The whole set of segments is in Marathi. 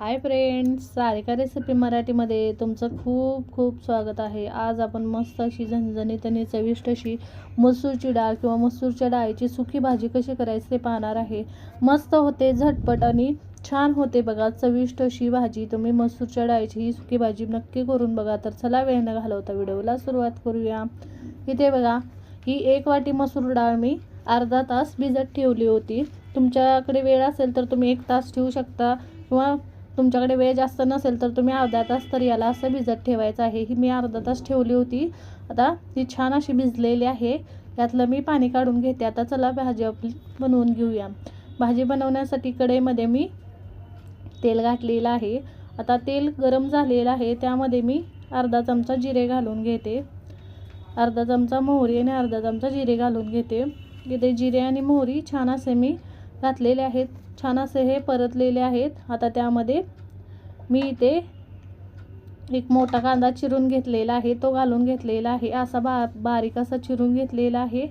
हाय फ्रेंड्स सारिका रेसिपी मराठीमध्ये तुमचं खूप खूप स्वागत आहे. आज आपण मस्त अशी झणझणीत आणि चविष्ट अशी मसूरची डाळ किंवा मसूरच्या डाळीची सुकी भाजी कशी करायची ते पाहणार आहे. मस्त होते झटपट आणि छान होते बघा चविष्ट अशी भाजी. तुम्ही मसूरच्या डाळीची ही सुकी भाजी नक्की करून बघा. तर चला वेळ न घालवता व्हिडिओला सुरुवात करूया. इथे बघा ही एक वाटी मसूर डाळ मी अर्धा तास भिजत ठेवली होती. तुमच्याकडे वेळ असेल तर तुम्ही एक तास ठेवू शकता किंवा तुमच्याकडे वेळ जास्त नसेल तर तुम्ही अर्धा तास तर याला असं भिजत ठेवायचं आहे. ही मी अर्धा तास ठेवली होती. आता ती छान अशी भिजलेली आहे. यातलं मी पाणी काढून घेते. आता चला भाजी आपली बनवून घेऊया. भाजी बनवण्यासाठी कढईमध्ये मी तेल घातलेलं आहे. आता तेल गरम झालेलं आहे. त्यामध्ये मी अर्धा चमचा जिरे घालून घेते. अर्धा चमचा मोहरी आणि अर्धा चमचा जिरे घालून घेते. इथे जिरे आणि मोहरी छान असे मी घातलेले आहेत. छान असे हे परतलेले आहेत. आता त्यामध्ये मी इथे एक मोठा कांदा चिरून घेतलेला आहे तो घालून घेतलेला आहे. असा बा बारीक असा चिरून घेतलेला आहे.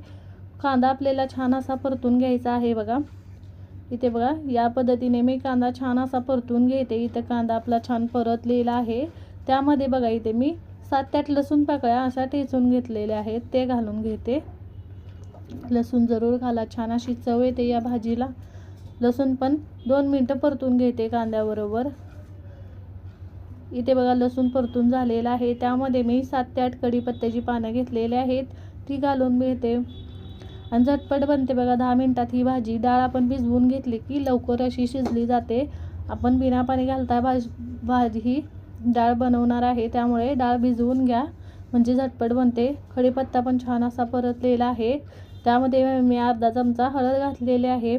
कांदा आपल्याला छान असा परतून घ्यायचा आहे बघा. इथे बघा या पद्धतीने मी कांदा छान असा परतून घेते. इथे कांदा आपला छान परतलेला आहे. त्यामध्ये बघा इथे मी सात त्यात लसूण पाकळ्या अशा ठेचून घेतलेल्या आहेत. ते घालून घेते. लसूण जरूर घाला. छान अशी चव येते या भाजीला. लसूण पण दोन मिनटं परतून घेते कांद्याबरोबर. इथे बघा लसूण परतून झालेला आहे. त्यामध्ये मी सात ते आठ कढीपत्त्याची पानं घेतलेली आहेत. ती घालून मिळते आणि झटपट बनते बघा दहा मिनटात ही भाजी. डाळ आपण भिजवून घेतली की लवकर अशी शिजली जाते. आपण बिना पाणी घालता भाज भाजी ही डाळ बनवणार आहे. त्यामुळे डाळ भिजवून घ्या. म्हणजे झटपट बनते. कढीपत्ता पण छान असा परतलेला आहे. त्यामध्ये मी अर्धा चमचा हळद घातलेली आहे.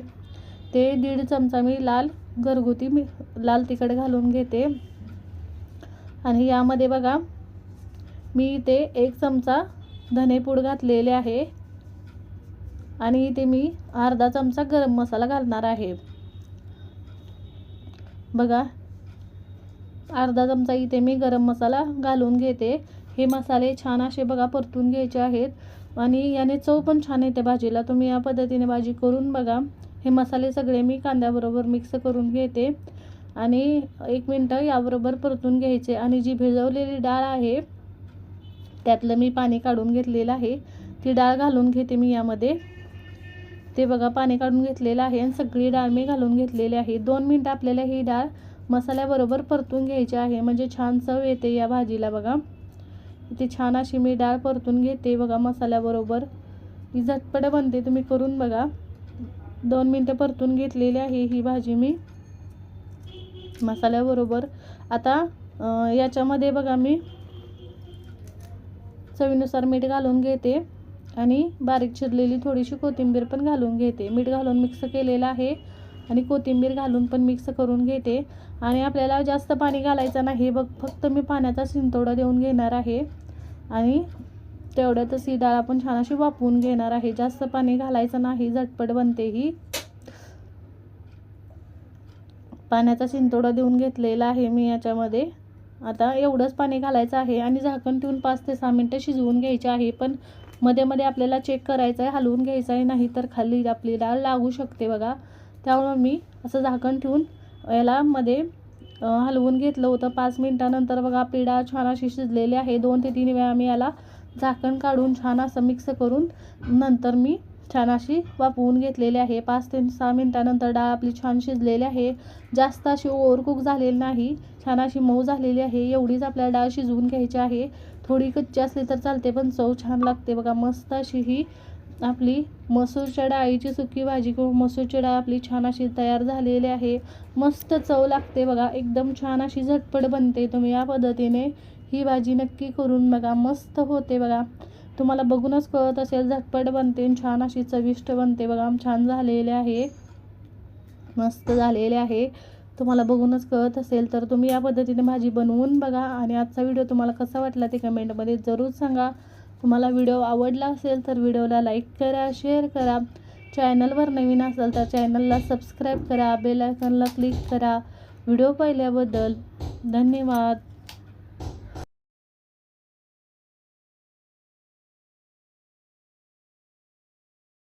ते दीड चमचा मी लाल घरगुती मी लाल तिखट घालून घेते. आणि यामध्ये बघा मी इथे एक चमचा धनेपूड घातलेले आहे. आणि इथे मी अर्धा चमचा गरम मसाला घालणार आहे. बघा अर्धा चमचा इथे मी गरम मसाला घालून घेते. हे मसाले छान असे बघा परतून घ्यायचे आहेत. आणि याने चव पण छान येते भाजीला. तुम्ही या पद्धतीने भाजी करून बघा. हे मसाले सगळे मी कांद्याबरोबर मिक्स करून घेते. आणि एक मिनटं याबरोबर परतून घ्यायचे. आणि जी भिजवलेली डाळ आहे त्यातलं मी पाणी काढून घेतलेलं आहे. ती डाळ घालून घेते मी यामध्ये. ते बघा पाणी काढून घेतलेलं आहे आणि सगळी डाळ मी घालून घेतलेली आहे. दोन मिनटं आपल्याला ही डाळ मसाल्याबरोबर परतून घ्यायची आहे. म्हणजे छान चव येते या भाजीला बघा. इथे छान अशी मी डाळ परतून घेते बघा मसाल्याबरोबर. ही झटपट बनते तुम्ही करून बघा. दोन मिनटं परतून घेतलेली आहे ही भाजी मी. मसाल्याबरोबर. आता याच्यामध्ये बघा मी चवीनुसार मीठ घालून घेते आणि बारीक चिरलेली थोडीशी कोथिंबीर पण घालून घेते. मीठ घालून मिक्स केलेलं आहे आणि कोथिंबीर घालून पण मिक्स करून घेते. आणि आपल्याला जास्त पाणी घालायचं नाही. बघ फक्त मी पाण्याचा शिंतोडा देऊन घेणार आहे. आणि तेवढ्यातच ही डाळ आपण छान अशी वापरून घेणार आहे. जास्त पाणी घालायचं नाही. झटपट बनते ही. पाण्याचा शिंतोडा देऊन घेतलेला आहे मी याच्यामध्ये. आता एवढंच पाणी घालायचं आहे आणि झाकण ठेवून पाच ते सहा मिनटं शिजवून घ्यायचे आहे. पण मध्ये मध्ये आपल्याला चेक करायचं आहे हलवून घ्यायचं आहे नाही तर खाली आपली डाळ लागू शकते बघा. त्यामुळं मी असं झाकण ठेवून याला मध्ये हलवून घेतलं होतं. पाच मिनटानंतर बघा आपली डाळ छान अशी शिजलेली आहे. दोन ते तीन वेळा मी याला झाकण काढून छान असं मिक्स करून नंतर मी छान अशी वापवून घेतलेली आहे. पाच ते सहा मिनटानंतर डाळ आपली छान शिजलेली आहे. जास्त अशी ओव्हरकुक झालेली नाही. छान अशी मऊ झालेली आहे. एवढीच आपल्याला डाळ शिजवून घ्यायची आहे. थोडी कच्ची असली तर चालते पण चव छान लागते. बघा मस्त अशी ही आपली मसूरच्या डाळीची सुकी भाजी किंवा मसूरची डाळ आपली छान अशी तयार झालेली आहे. मस्त चव लागते बघा. एकदम छान अशी झटपट बनते. तुम्ही या पद्धतीने ही भाजी नक्की करून बघा. मस्त होते बघा. तुम्हाला बघूनच कळत असेल झटपट बनते छान अशी चविष्ट बनते. बघा छान झालेले आहे. मस्त झालेले आहे. तुम्हाला बघूनच कळत असेल तर तुम्ही या पद्धतीने भाजी बनवून बघा. आणि आजचा व्हिडिओ तुम्हाला कसा वाटला ते कमेंटमध्ये जरूर सांगा. तुम्हाला व्हिडिओ आवडला असेल तर व्हिडिओला लाईक करा शेअर करा. चॅनलवर नवीन असेल तर चॅनलला सबस्क्राईब करा. बेल आयकॉनला क्लिक करा. व्हिडिओ पाहिल्याबद्दल धन्यवाद.